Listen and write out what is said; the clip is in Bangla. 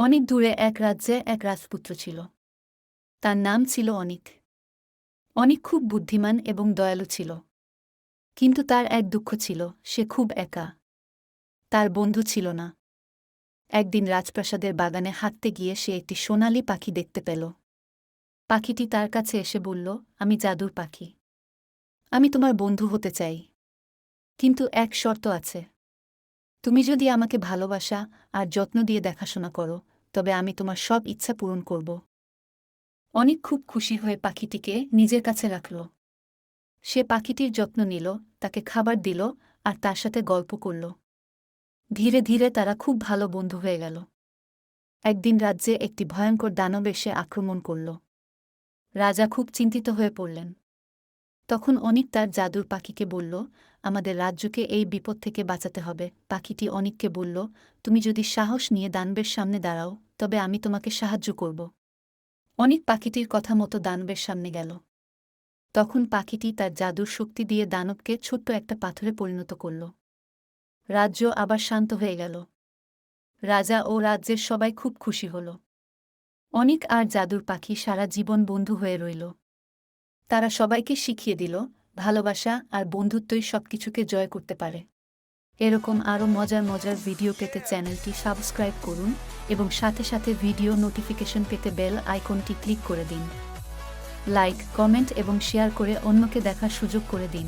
অনেক দূরে এক রাজ্যে এক রাজপুত্র ছিল। তার নাম ছিল অনিক। অনিক খুব বুদ্ধিমান এবং দয়ালু ছিল। কিন্তু তার এক দুঃখ ছিল, সে খুব একা। তার বন্ধু ছিল না। একদিন রাজপ্রাসাদের বাগানে হাঁটতে গিয়ে সে একটি সোনালি পাখি দেখতে পেল। পাখিটি তার কাছে এসে বলল, আমি জাদুর পাখি। আমি তোমার বন্ধু হতে চাই। কিন্তু এক শর্ত আছে। তুমি যদি আমাকে ভালোবাসা আর যত্ন দিয়ে দেখাশোনা করো তবে আমি তোমার সব ইচ্ছা পূরণ করব। অনেক খুব খুশি হয়ে পাখিটিকে নিজের কাছে রাখল। সে পাখিটির যত্ন নিল, তাকে খাবার দিল আর তার সাথে গল্প করল। ধীরে ধীরে তারা খুব ভালো বন্ধু হয়ে গেল। একদিন রাজ্যে একটি ভয়ঙ্কর দানব এসে আক্রমণ করল। রাজা খুব চিন্তিত হয়ে পড়লেন। তখন অনিক তার জাদুর পাখিকে বলল, আমাদের রাজ্যকে এই বিপদ থেকে বাঁচাতে হবে। পাখিটি অনিককে বলল, তুমি যদি সাহস নিয়ে দানবের সামনে দাঁড়াও তবে আমি তোমাকে সাহায্য করব। অনেক পাখিটির কথা মতো দানবের সামনে গেল। তখন পাখিটি তার জাদুর শক্তি দিয়ে দানবকে ছোট্ট একটা পাথরে পরিণত করল। রাজ্য আবার শান্ত হয়ে গেল। রাজা ও রাজ্যের সবাই খুব খুশি হল। অনিক আর জাদুর পাখি সারা জীবন বন্ধু হয়ে রইল। তারা সবাইকে শিখিয়ে দিল, ভালোবাসা আর বন্ধুত্বই সবকিছুকে জয় করতে পারে। এরকম আরও মজার মজার ভিডিও পেতে চ্যানেলটি সাবস্ক্রাইব করুন এবং সাথে সাথে ভিডিও নোটিফিকেশন পেতে বেল আইকনটি ক্লিক করে দিন। লাইক কমেন্ট এবং শেয়ার করে অন্যকে দেখার সুযোগ করে দিন।